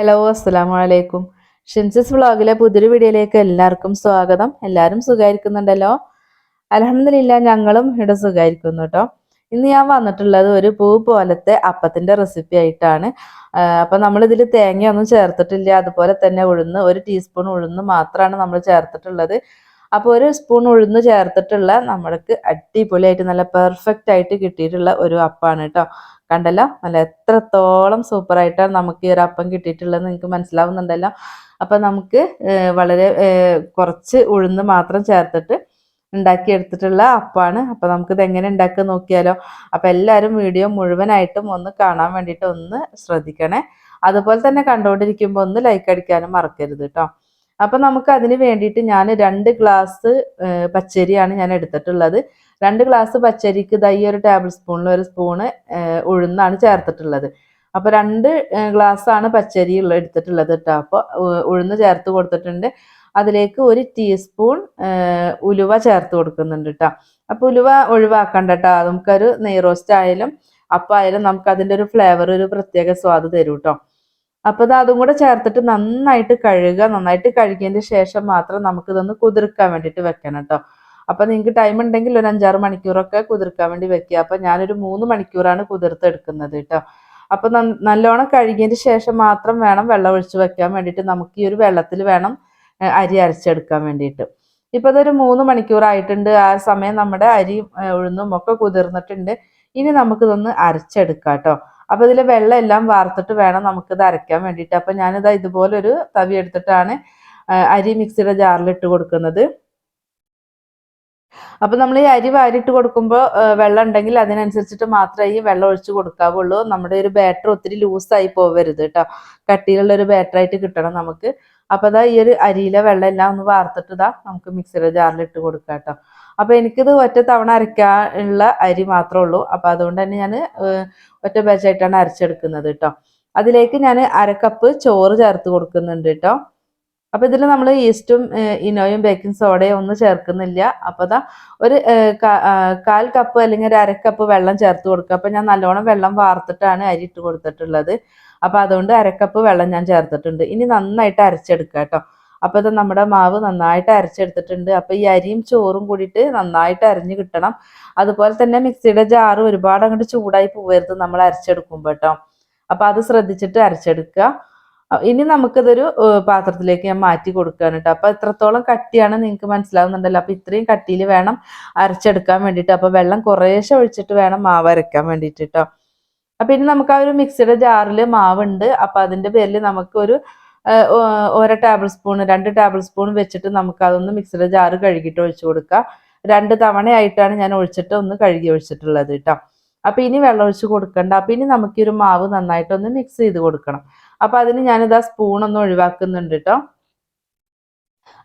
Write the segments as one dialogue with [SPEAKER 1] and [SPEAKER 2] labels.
[SPEAKER 1] Hello അസ്സാം വലൈക്കും ഷിൻസിസ് വ്ളോഗിലെ പുതിയൊരു വീഡിയോയിലേക്ക് എല്ലാവർക്കും സ്വാഗതം. എല്ലാവരും സുഖമായിരിക്കുന്നുണ്ടല്ലോ? അലഹമില്ല ഞങ്ങളും ഇവിടെ സുഖമായിരിക്കുന്നു കേട്ടോ. ഇന്ന് ഞാൻ വന്നിട്ടുള്ളത് ഒരു പൂ പോലത്തെ അപ്പത്തിന്റെ റെസിപ്പി ആയിട്ടാണ്. അപ്പം നമ്മളിതിൽ തേങ്ങയൊന്നും ചേർത്തിട്ടില്ല. അതുപോലെ തന്നെ ഉഴുന്ന് ഒരു ടീസ്പൂൺ ഉഴുന്ന് മാത്രമാണ് നമ്മൾ ചേർത്തിട്ടുള്ളത്. അപ്പോൾ ഒരു സ്പൂൺ ഉഴുന്ന് ചേർത്തിട്ടുള്ള നമ്മൾക്ക് അടിപൊളിയായിട്ട് നല്ല പെർഫെക്റ്റ് ആയിട്ട് കിട്ടിയിട്ടുള്ള ഒരു അപ്പാണ് കേട്ടോ കണ്ടല്ലോ? നല്ല എത്രത്തോളം സൂപ്പറായിട്ടാണ് നമുക്ക് ഈ ഒരു അപ്പം കിട്ടിയിട്ടുള്ളത് നിങ്ങൾക്ക് മനസ്സിലാവുന്നുണ്ടല്ലോ? അപ്പം നമുക്ക് വളരെ കുറച്ച് ഉഴുന്ന് മാത്രം ചേർത്തിട്ട് ഉണ്ടാക്കിയെടുത്തിട്ടുള്ള അപ്പാണ്. അപ്പം നമുക്കിത് എങ്ങനെ ഉണ്ടാക്കുക നോക്കിയാലോ? അപ്പം എല്ലാവരും വീഡിയോ മുഴുവനായിട്ടും ഒന്ന് കാണാൻ വേണ്ടിയിട്ട് ഒന്ന് ശ്രദ്ധിക്കണേ. അതുപോലെ തന്നെ കണ്ടുകൊണ്ടിരിക്കുമ്പോൾ ഒന്ന് ലൈക്ക് അടിക്കാനും മറക്കരുത് കേട്ടോ അപ്പം നമുക്ക് അതിന് വേണ്ടിയിട്ട് ഞാൻ രണ്ട് ഗ്ലാസ് പച്ചരിയാണ് ഞാൻ എടുത്തിട്ടുള്ളത്. രണ്ട് ഗ്ലാസ് പച്ചരിക്ക് ദൈ ഒരു ടേബിൾ സ്പൂണിൽ ഒരു സ്പൂണ് ഉഴുന്നാണ് ചേർത്തിട്ടുള്ളത്. അപ്പോൾ രണ്ട് ഗ്ലാസ് ആണ് പച്ചരി എടുത്തിട്ടുള്ളത് കേട്ടോ അപ്പോൾ ഉഴുന്ന് ചേർത്ത് കൊടുത്തിട്ടുണ്ട്. അതിലേക്ക് ഒരു ടീസ്പൂൺ ഉലുവ ചേർത്ത് കൊടുക്കുന്നുണ്ട് കേട്ടോ അപ്പോൾ ഉലുവ ഒഴിവാക്കണ്ട കേട്ടോ നമുക്കൊരു നെയ് റോസ്റ്റ് ആയാലും അപ്പം ആയാലും നമുക്ക് അതിന്റെ ഒരു ഫ്ലേവർ ഒരു പ്രത്യേക സ്വാദ് തരും കേട്ടോ അപ്പോൾ ഇത് അതും കൂടെ ചേർത്തിട്ട് നന്നായിട്ട് കഴുകുക നന്നായിട്ട് കഴുകിയതിന് ശേഷം മാത്രം നമുക്കിതൊന്ന് കുതിർക്കാൻ വേണ്ടിയിട്ട് വെക്കണം കേട്ടോ. അപ്പം നിങ്ങൾക്ക് ടൈം ഉണ്ടെങ്കിൽ ഒരു അഞ്ചാറ് മണിക്കൂറൊക്കെ കുതിർക്കാൻ വേണ്ടി വെക്കുക. അപ്പം ഞാനൊരു മൂന്ന് മണിക്കൂറാണ് കുതിർത്തെടുക്കുന്നത് കേട്ടോ. അപ്പം നല്ലോണം കഴുകിയതിന് ശേഷം മാത്രം വേണം വെള്ളം ഒഴിച്ച് വെക്കാൻ വേണ്ടിയിട്ട് നമുക്ക് ഈ ഒരു വെള്ളത്തിൽ വേണം അരി അരച്ചെടുക്കാൻ വേണ്ടിയിട്ട്. ഇപ്പൊ അതൊരു മൂന്ന് മണിക്കൂറായിട്ടുണ്ട്. ആ സമയം നമ്മുടെ അരി ഉഴുന്നും ഒക്കെ കുതിർന്നിട്ടുണ്ട്. ഇനി നമുക്കിതൊന്ന് അരച്ചെടുക്കാം കേട്ടോ. അപ്പോൾ ഇതിലെ വെള്ളം എല്ലാം വാർത്തിട്ട് വേണം നമുക്കിത് അരയ്ക്കാൻ വേണ്ടിയിട്ട്. അപ്പൊ ഞാനിതാ ഇതുപോലൊരു തവി എടുത്തിട്ടാണ് അരി മിക്സിയുടെ ജാറിൽ ഇട്ട് കൊടുക്കുന്നത്. അപ്പൊ നമ്മൾ ഈ അരി വാരിട്ട് കൊടുക്കുമ്പോൾ വെള്ളം ഉണ്ടെങ്കിൽ അതിനനുസരിച്ചിട്ട് മാത്രമേ ഈ വെള്ളം ഒഴിച്ച് കൊടുക്കാവുള്ളൂ. നമ്മുടെ ഒരു ബാറ്റർ ഒത്തിരി ലൂസായി പോവരുത് കേട്ടോ കട്ടിയിലുള്ള ഒരു ബാറ്റർ ആയിട്ട് കിട്ടണം നമുക്ക്. അപ്പൊ അതാ ഈ ഒരു അരിയിലെ വെള്ളം എല്ലാം ഒന്ന് വാർത്തിട്ട് ഇതാ നമുക്ക് മിക്സിയുടെ ജാറിൽ ഇട്ട് കൊടുക്കാം കേട്ടോ അപ്പൊ എനിക്കിത് ഒറ്റ തവണ അരയ്ക്കാനുള്ള അരി മാത്രമേ ഉള്ളൂ. അപ്പോൾ അതുകൊണ്ട് തന്നെ ഞാൻ ഒറ്റ ബാച്ചായിട്ടാണ് അരച്ചെടുക്കുന്നത് കേട്ടോ അതിലേക്ക് ഞാൻ അരക്കപ്പ് ചോറ് ചേർത്ത് കൊടുക്കുന്നുണ്ട് കേട്ടോ അപ്പൊ ഇതിൽ നമ്മൾ ഈസ്റ്റും ഇനോയും ബേക്കിംഗ് സോഡയും ഒന്നും ചേർക്കുന്നില്ല. അപ്പോൾ അതാ ഒരു കാൽ കപ്പ് അല്ലെങ്കിൽ ഒരു അരക്കപ്പ് വെള്ളം ചേർത്ത് കൊടുക്കുക. അപ്പൊ ഞാൻ നല്ലോണം വെള്ളം വാർത്തിട്ടാണ് അരി ഇട്ട് കൊടുത്തിട്ടുള്ളത്. അപ്പൊ അതുകൊണ്ട് അരക്കപ്പ് വെള്ളം ഞാൻ ചേർത്തിട്ടുണ്ട്. ഇനി നന്നായിട്ട് അരച്ചെടുക്കുക കേട്ടോ അപ്പൊ ഇത് നമ്മുടെ മാവ് നന്നായിട്ട് അരച്ചെടുത്തിട്ടുണ്ട്. അപ്പോൾ ഈ അരിയും ചോറും കൂടിയിട്ട് നന്നായിട്ട് അരഞ്ഞു കിട്ടണം. അതുപോലെ തന്നെ മിക്സിയുടെ ജാറ് ഒരുപാട് അങ്ങോട്ട് ചൂടായി പോവരുത് നമ്മൾ അരച്ചെടുക്കുമ്പോൾ കേട്ടോ അപ്പൊ അത് ശ്രദ്ധിച്ചിട്ട് അരച്ചെടുക്കുക. ഇനി നമുക്കിതൊരു പാത്രത്തിലേക്ക് ഞാൻ മാറ്റി കൊടുക്കുകയാണ് കേട്ടോ അപ്പോൾ എത്രത്തോളം കട്ടിയാണ് നിങ്ങൾക്ക് മനസ്സിലാവുന്നുണ്ടല്ലോ. അപ്പോൾ ഇത്രയും കട്ടിയിൽ വേണം അരച്ചെടുക്കാൻ വേണ്ടിയിട്ട്. അപ്പോൾ വെള്ളം കുറേശ്ശെ ഒഴിച്ചിട്ട് വേണം മാവ് അരയ്ക്കാൻ വേണ്ടിയിട്ട് കേട്ടോ അപ്പോൾ ഇനി നമുക്ക് ആ ഒരു മിക്സിയുടെ ജാറിൽ മാവുണ്ട്. അപ്പോൾ അതിന്റെ പേരിൽ നമുക്കൊരു ഓരോ ടേബിൾ സ്പൂൺ രണ്ട് ടേബിൾ സ്പൂൺ വെച്ചിട്ട് നമുക്ക് അതൊന്ന് മിക്സിയുടെ ജാറ് കഴുകിയിട്ട് ഒഴിച്ചു കൊടുക്കുക. രണ്ട് തവണയായിട്ടാണ് ഞാൻ ഒഴിച്ചിട്ട് ഒന്ന് കഴുകി ഒഴിച്ചിട്ടുള്ളത് കേട്ടോ അപ്പോൾ ഇനി വെള്ളം ഒഴിച്ച് കൊടുക്കണ്ട. അപ്പോൾ ഇനി നമുക്ക് ഒരു മാവ് നന്നായിട്ടൊന്ന് മിക്സ് ചെയ്ത് കൊടുക്കണം. അപ്പോൾ അതിന് ഞാനിതാ ഒന്ന് ഒഴിവാക്കുന്നുണ്ട് കേട്ടോ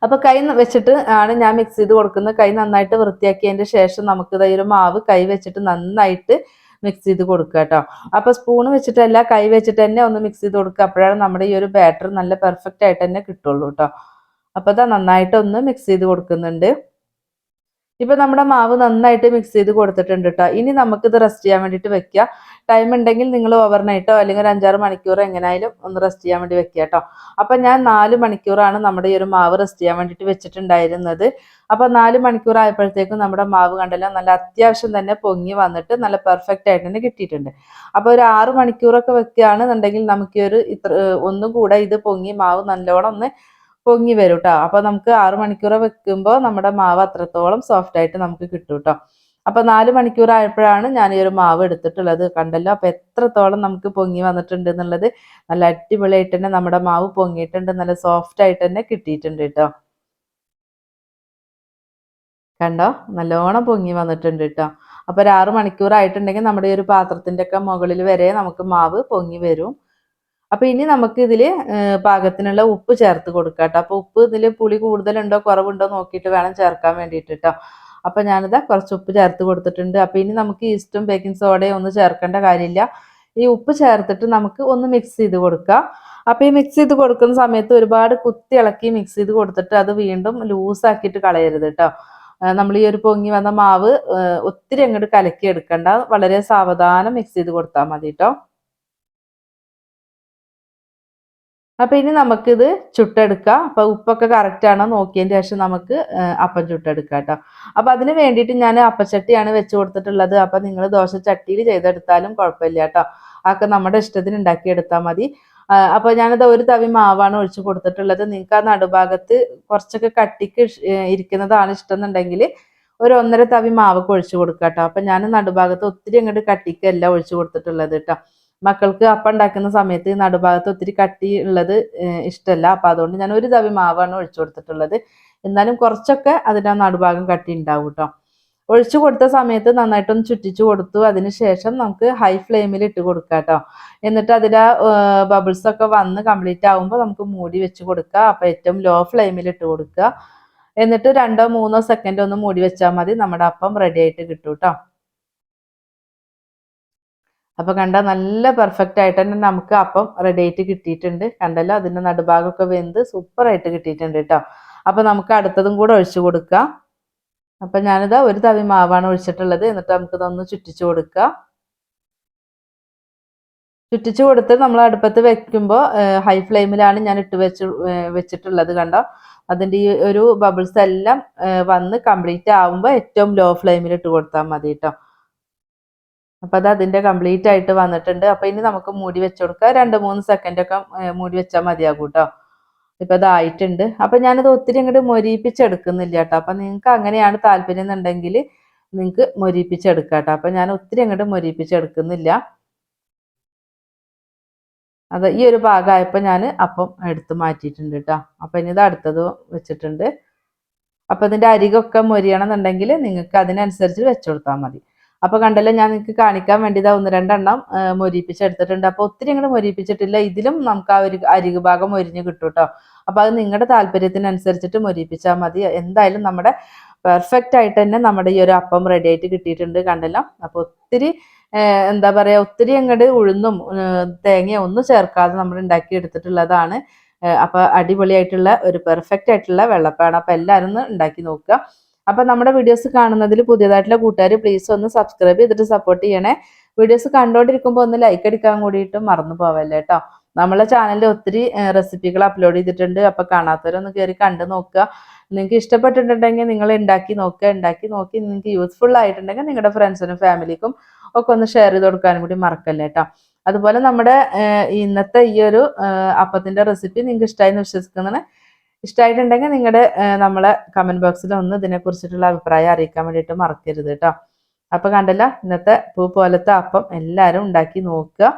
[SPEAKER 1] അപ്പോൾ കൈ വെച്ചിട്ട് ആണ് ഞാൻ മിക്സ് ചെയ്ത് കൊടുക്കുന്നത്. കൈ നന്നായിട്ട് വൃത്തിയാക്കിയതിന്റെ ശേഷം നമുക്ക് ഈ ഒരു മാവ് കൈ വെച്ചിട്ട് നന്നായിട്ട് മിക്സ് ചെയ്ത് കൊടുക്കുക കേട്ടോ അപ്പോൾ സ്പൂൺ വെച്ചിട്ടല്ല കൈ വെച്ചിട്ട് തന്നെ ഒന്ന് മിക്സ് ചെയ്ത് കൊടുക്കുക. അപ്പോഴാണ് നമ്മുടെ ഈ ഒരു ബാറ്റർ നല്ല പെർഫെക്റ്റ് ആയിട്ട് തന്നെ കിട്ടുള്ളൂ കേട്ടോ അപ്പോൾ അതാ നന്നായിട്ട് ഒന്ന് മിക്സ് ചെയ്ത് കൊടുക്കുന്നുണ്ട്. ഇപ്പൊ നമ്മുടെ മാവ് നന്നായിട്ട് മിക്സ് ചെയ്ത് കൊടുത്തിട്ടുണ്ട് കേട്ടോ ഇനി നമുക്കിത് റെസ്റ്റ് ചെയ്യാൻ വേണ്ടിയിട്ട് വെക്കുക ടൈം ഉണ്ടെങ്കിൽ നിങ്ങൾ ഓവർനൈറ്റോ അല്ലെങ്കിൽ ഒരു അഞ്ചാറ് മണിക്കൂർ എങ്ങനെയായാലും ഒന്ന് റെസ്റ്റ് ചെയ്യാൻ വേണ്ടി വെക്കുക കേട്ടോ അപ്പം ഞാൻ നാല് മണിക്കൂറാണ് നമ്മുടെ ഈ ഒരു മാവ് റെസ്റ്റ് ചെയ്യാൻ വേണ്ടിയിട്ട് വെച്ചിട്ടുണ്ടായിരുന്നത്. അപ്പം നാല് മണിക്കൂർ ആയപ്പോഴത്തേക്കും നമ്മുടെ മാവ് കണ്ടല്ലോ നല്ല അത്യാവശ്യം തന്നെ പൊങ്ങി വന്നിട്ട് നല്ല പെർഫെക്റ്റ് ആയിട്ട് തന്നെ കിട്ടിയിട്ടുണ്ട്. അപ്പോൾ ഒരു ആറ് മണിക്കൂറൊക്കെ വെക്കുകയാണെന്നുണ്ടെങ്കിൽ നമുക്ക് ഒരു ഇത്ര ഒന്നും കൂടെ ഇത് പൊങ്ങി മാവ് നല്ലോണം ഒന്ന് പൊങ്ങി വരും കേട്ടോ അപ്പോൾ നമുക്ക് ആറ് മണിക്കൂർ വെക്കുമ്പോൾ നമ്മുടെ മാവ് അത്രത്തോളം സോഫ്റ്റ് ആയിട്ട് നമുക്ക് കിട്ടും കേട്ടോ അപ്പോൾ നാല് മണിക്കൂർ ആയപ്പോഴാണ് ഞാൻ ഈ ഒരു മാവ് എടുത്തിട്ടുള്ളത് കണ്ടല്ലോ. അപ്പോൾ എത്രത്തോളം നമുക്ക് പൊങ്ങി വന്നിട്ടുണ്ട് എന്നുള്ളത് നല്ല അടിപൊളിയായിട്ട് തന്നെ നമ്മുടെ മാവ് പൊങ്ങിയിട്ടുണ്ട്. നല്ല സോഫ്റ്റ് ആയിട്ട് തന്നെ കിട്ടിയിട്ടുണ്ട് കേട്ടോ കണ്ടോ? നല്ലോണം പൊങ്ങി വന്നിട്ടുണ്ട് കേട്ടോ അപ്പോൾ ഒരു ആറ് മണിക്കൂർ ആയിട്ടുണ്ടെങ്കിൽ നമ്മുടെ ഈ ഒരു പാത്രത്തിന്റെ ഒക്കെ മുകളിൽ വരെ നമുക്ക് മാവ് പൊങ്ങി വരും. അപ്പോൾ ഇനി നമുക്ക് ഇതിൽ പാകത്തിനുള്ള ഉപ്പ് ചേർത്ത് കൊടുക്കാം കേട്ടോ അപ്പോൾ ഉപ്പ് ഇതിൽ പുളി കൂടുതലുണ്ടോ കുറവുണ്ടോ നോക്കിയിട്ട് വേണം ചേർക്കാൻ വേണ്ടിയിട്ട് കേട്ടോ അപ്പോൾ ഞാനിതാ കുറച്ച് ഉപ്പ് ചേർത്ത് കൊടുത്തിട്ടുണ്ട്. അപ്പോൾ ഇനി നമുക്ക് ഈസ്റ്റും ബേക്കിംഗ് സോഡയും ഒന്നും ചേർക്കേണ്ട കാര്യമില്ല. ഈ ഉപ്പ് ചേർത്തിട്ട് നമുക്ക് ഒന്ന് മിക്സ് ചെയ്ത് കൊടുക്കാം. അപ്പോൾ ഈ മിക്സ് ചെയ്ത് കൊടുക്കുന്ന സമയത്ത് ഒരുപാട് കുത്തി ഇളക്കി മിക്സ് ചെയ്ത് കൊടുത്തിട്ട് അത് വീണ്ടും ലൂസ് ആക്കിയിട്ട് കളയരുത് കേട്ടോ നമ്മൾ ഈ ഒരു പൊങ്ങി വന്ന മാവ് ഒത്തിരി അങ്ങോട്ട് കലക്കി എടുക്കണ്ട. വളരെ സാവധാനം മിക്സ് ചെയ്ത് കൊടുത്താൽ മതി കേട്ടോ അപ്പൊ ഇനി നമുക്കിത് ചുട്ടെടുക്കാം. അപ്പം ഉപ്പൊക്കെ കറക്റ്റ് ആണോ നോക്കിയതിന് ശേഷം നമുക്ക് അപ്പം ചുട്ടെടുക്കാം കേട്ടോ. അപ്പം അതിന് വേണ്ടിയിട്ട് ഞാൻ അപ്പച്ചട്ടിയാണ് വെച്ച് കൊടുത്തിട്ടുള്ളത്. അപ്പം നിങ്ങൾ ദോശ ചട്ടിയിൽ ചെയ്തെടുത്താലും കുഴപ്പമില്ല കേട്ടോ. അതൊക്കെ നമ്മുടെ ഇഷ്ടത്തിന് ഉണ്ടാക്കിയെടുത്താൽ മതി. അപ്പോൾ ഞാനത് ഒരു തവി മാവാണ് ഒഴിച്ചു കൊടുത്തിട്ടുള്ളത്. നിങ്ങൾക്ക് ആ നടുഭാഗത്ത് കുറച്ചൊക്കെ കട്ടിക്ക് ഇരിക്കുന്നതാണ് ഇഷ്ടം എന്നുണ്ടെങ്കിൽ ഒരു ഒന്നര തവി മാവൊക്കെ ഒഴിച്ചു കൊടുക്കാം കേട്ടോ. അപ്പം ഞാൻ നടുഭാഗത്ത് ഒത്തിരി അങ്ങോട്ട് കട്ടിക്കല്ല ഒഴിച്ചു കൊടുത്തിട്ടുള്ളത് കേട്ടോ. മക്കൾക്ക് അപ്പം ഉണ്ടാക്കുന്ന സമയത്ത് നടുഭാഗത്ത് ഒത്തിരി കട്ടി ഉള്ളത് ഇഷ്ടമല്ല അപ്പം അതുകൊണ്ട് ഞാൻ ഒരു തവി മാവാണ് ഒഴിച്ചു കൊടുത്തിട്ടുള്ളത്. എന്നാലും കുറച്ചൊക്കെ അതിന്റെ നടുഭാഗം കട്ടി ഉണ്ടാവും കേട്ടോ. ഒഴിച്ചു കൊടുത്ത സമയത്ത് നന്നായിട്ടൊന്ന് ചുറ്റിച്ചു കൊടുത്തു. അതിനുശേഷം നമുക്ക് ഹൈ ഫ്ലെയിമിൽ ഇട്ട് കൊടുക്കാം കേട്ടോ. എന്നിട്ട് അതിൽ ബബിൾസ് ഒക്കെ വന്ന് കംപ്ലീറ്റ് ആകുമ്പോൾ നമുക്ക് മൂടി വെച്ച് കൊടുക്കുക അപ്പോൾ ഏറ്റവും ലോ ഫ്ലെയിമിൽ ഇട്ട് കൊടുക്കുക. എന്നിട്ട് രണ്ടോ മൂന്നോ സെക്കൻഡ് ഒന്ന് മൂടി വെച്ചാൽ മതി. നമ്മുടെ അപ്പം റെഡി ആയിട്ട് കിട്ടും കേട്ടോ. അപ്പൊ കണ്ട നല്ല പെർഫെക്റ്റ് ആയിട്ട് തന്നെ നമുക്ക് അപ്പം റെഡി ആയിട്ട് കിട്ടിയിട്ടുണ്ട്. കണ്ടല്ലോ? അതിന്റെ നടുഭാഗമൊക്കെ വെന്ത് സൂപ്പറായിട്ട് കിട്ടിയിട്ടുണ്ട് കേട്ടോ അപ്പൊ നമുക്ക് അടുത്തതും കൂടെ ഒഴിച്ചു കൊടുക്കാം. അപ്പൊ ഞാനിതാ ഒരു തവി മാവാണ് ഒഴിച്ചിട്ടുള്ളത്. എന്നിട്ട് നമുക്ക് ഇതൊന്ന് ചുറ്റിച്ചു കൊടുക്കുക ചുറ്റിച്ചു കൊടുത്ത് നമ്മൾ അടുപ്പത്ത് വെക്കുമ്പോൾ ഹൈ ഫ്ലെയിമിലാണ് ഞാൻ ഇട്ട് വെച്ച് വെച്ചിട്ടുള്ളത് കണ്ടോ? അതിന്റെ ഈ ഒരു ബബിൾസ് എല്ലാം വന്ന് കംപ്ലീറ്റ് ആവുമ്പോൾ ഏറ്റവും ലോ ഫ്ലെയിമിൽ ഇട്ട് കൊടുത്താൽ മതി കേട്ടോ അപ്പോൾ അത് അതിന്റെ കംപ്ലീറ്റ് ആയിട്ട് വന്നിട്ടുണ്ട്. അപ്പോൾ ഇനി നമുക്ക് മൂടി വെച്ച് കൊടുക്കുക രണ്ട് മൂന്ന് സെക്കൻഡ് ഒക്കെ മൂടി വെച്ചാൽ മതിയാകും കേട്ടോ ഇപ്പൊ അതായിട്ടുണ്ട് അപ്പോൾ ഞാനത് ഒത്തിരി ഇങ്ങോട്ട് മൊരിപ്പിച്ചെടുക്കുന്നില്ല കേട്ടോ അപ്പോൾ നിങ്ങൾക്ക് അങ്ങനെയാണ് താല്പര്യം എന്നുണ്ടെങ്കിൽ നിങ്ങൾക്ക് മൊരിപ്പിച്ചെടുക്കാം കേട്ടോ അപ്പോൾ ഞാൻ ഒത്തിരി അങ്ങോട്ട് മൊരിപ്പിച്ചെടുക്കുന്നില്ല അത് ഈ ഒരു ഭാഗമായപ്പോൾ ഞാൻ അപ്പം എടുത്ത് മാറ്റിയിട്ടുണ്ട് കേട്ടോ അപ്പം ഇനി ഇത് അടുത്തത് വെച്ചിട്ടുണ്ട്. അപ്പം ഇതിന്റെ അരികൊക്കെ മൊരിയണം എന്നുണ്ടെങ്കിൽ നിങ്ങൾക്ക് അതിനനുസരിച്ച് വെച്ചു കൊടുത്താൽ മതി. അപ്പോൾ കണ്ടല്ലോ ഞാൻ നിങ്ങൾക്ക് കാണിക്കാൻ വേണ്ടി ഇതാ ഒന്ന് രണ്ടെണ്ണം മൊരിപ്പിച്ചെടുത്തിട്ടുണ്ട് അപ്പോൾ ഒത്തിരി അങ്ങോട്ട് മൊരിപ്പിച്ചിട്ടില്ല ഇതിലും നമുക്ക് ആ ഒരു അരികു ഭാഗം മൊരിഞ്ഞ് കിട്ടും കേട്ടോ അപ്പോൾ അത് നിങ്ങളുടെ താല്പര്യത്തിനനുസരിച്ചിട്ട് മൊരിപ്പിച്ചാൽ മതി. എന്തായാലും നമ്മുടെ പെർഫെക്റ്റ് ആയിട്ട് തന്നെ നമ്മുടെ ഈ ഒരു അപ്പം റെഡി ആയിട്ട് കിട്ടിയിട്ടുണ്ട് കണ്ടല്ലോ. അപ്പോൾ ഒത്തിരി എന്താ പറയുക ഒത്തിരി അങ്ങോട്ട് ഉഴുന്നും തേങ്ങയോ ഒന്നും ചേർക്കാതെ നമ്മൾ ഉണ്ടാക്കി എടുത്തിട്ടുള്ളതാണ്. അപ്പോൾ അടിപൊളിയായിട്ടുള്ള ഒരു പെർഫെക്റ്റ് ആയിട്ടുള്ള വെള്ളപ്പാണ്. അപ്പോൾ എല്ലാവരും ഒന്ന് ഉണ്ടാക്കി നോക്കുക. അപ്പോൾ നമ്മുടെ വീഡിയോസ് കാണുന്നതിൽ പുതിയതായിട്ടുള്ള കൂട്ടുകാർ പ്ലീസ് ഒന്ന് സബ്സ്ക്രൈബ് ചെയ്തിട്ട് സപ്പോർട്ട് ചെയ്യണേ. വീഡിയോസ് കണ്ടുകൊണ്ടിരിക്കുമ്പോൾ ഒന്ന് ലൈക്ക് അടിക്കാൻ കൂടിയിട്ട് മറന്നു പോവല്ലേ കേട്ടോ നമ്മളെ ചാനലിൽ ഒത്തിരി റെസിപ്പികൾ അപ്ലോഡ് ചെയ്തിട്ടുണ്ട്. അപ്പോൾ കാണാത്തവരൊന്ന് കയറി കണ്ടു നോക്കുക. നിങ്ങൾക്ക് ഇഷ്ടപ്പെട്ടിട്ടുണ്ടെങ്കിൽ നിങ്ങൾ ഉണ്ടാക്കി നോക്കുക. ഉണ്ടാക്കി നോക്കി നിങ്ങൾക്ക് യൂസ്ഫുൾ ആയിട്ടുണ്ടെങ്കിൽ നിങ്ങളുടെ ഫ്രണ്ട്സിനും ഫാമിലിക്കും ഒക്കെ ഒന്ന് ഷെയർ ചെയ്ത് കൊടുക്കാനും കൂടി മറക്കല്ലേ കേട്ടോ അതുപോലെ നമ്മുടെ ഇന്നത്തെ ഈ ഒരു അപ്പത്തിന്റെ റെസിപ്പി നിങ്ങൾക്ക് ഇഷ്ടമായി എന്ന് വിശ്വസിക്കുന്നതാണ് ഇഷ്ടമായിട്ടുണ്ടെങ്കിൽ നിങ്ങളുടെ നമ്മളെ കമന്റ് ബോക്സിൽ ഒന്ന് ഇതിനെക്കുറിച്ചിട്ടുള്ള അഭിപ്രായം അറിയിക്കാൻ വേണ്ടിയിട്ട് മറക്കരുത് കേട്ടോ അപ്പൊ കണ്ടല്ല ഇന്നത്തെ പൂ പോലത്തെ അപ്പം എല്ലാവരും ഉണ്ടാക്കി നോക്കുക.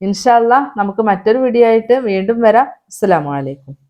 [SPEAKER 1] ഇൻഷാല്ല നമുക്ക് മറ്റൊരു വീഡിയോ ആയിട്ട് വീണ്ടും വരാം. അസ്സാം